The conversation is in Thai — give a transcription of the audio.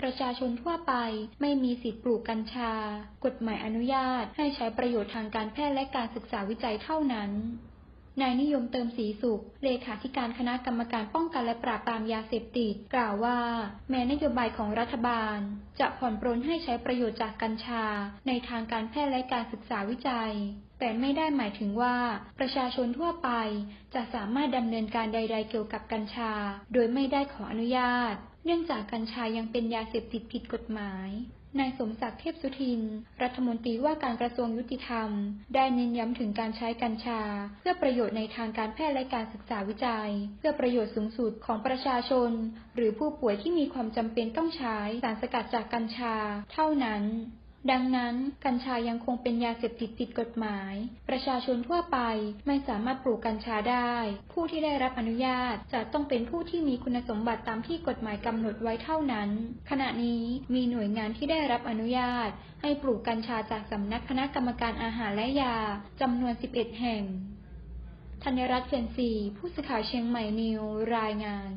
ประชาชนทั่วไปไม่มีสิทธิ์ปลูกกัญชา กฎหมายอนุญาตให้ใช้ประโยชน์ทางการแพทย์และการศึกษาวิจัยเท่านั้น นายนิยมเติมศรีสุข เลขาธิการคณะกรรมการป้องกันและปราบปรามยาเสพติด กล่าวว่า แม้นโยบายของรัฐบาล จะผ่อนปรนให้ใช้ประโยชน์จากกัญชา ในทางการแพทย์และการศึกษาวิจัย แต่ไม่ได้หมายถึงว่า ประชาชนทั่วไป จะสามารถดำเนินการใด ๆ เกี่ยวกับกัญชา โดยไม่ได้ขออนุญาต เนื่องจากกัญชายังเป็นยาเสพติดผิดกฎหมาย นายสมศักดิ์เทพสุทิน รัฐมนตรีว่าการกระทรวงยุติธรรม ได้เน้นย้ำถึงการใช้กัญชา เพื่อประโยชน์ในทางการแพทย์และการศึกษาวิจัย เพื่อประโยชน์สูงสุดของประชาชน หรือผู้ป่วยที่มีความจำเป็นต้องใช้สารสกัดจากกัญชา เท่านั้น ดังนั้น กัญชายังคงเป็นยาเสพติดผิดกฎหมาย ประชาชนทั่วไปไม่สามารถปลูกกัญชาได้ ผู้ที่ได้รับอนุญาตจะต้องเป็นผู้ที่มีคุณสมบัติตามที่กฎหมายกำหนดไว้เท่านั้น ขณะนี้มีหน่วยงานที่ได้รับอนุญาต ให้ปลูกกัญชาจากสำนักคณะกรรมการอาหารและยาจำนวน 11 แห่งธัญรัตน์เจนสีผู้สื่อข่าวเชียงใหม่นิวรายงาน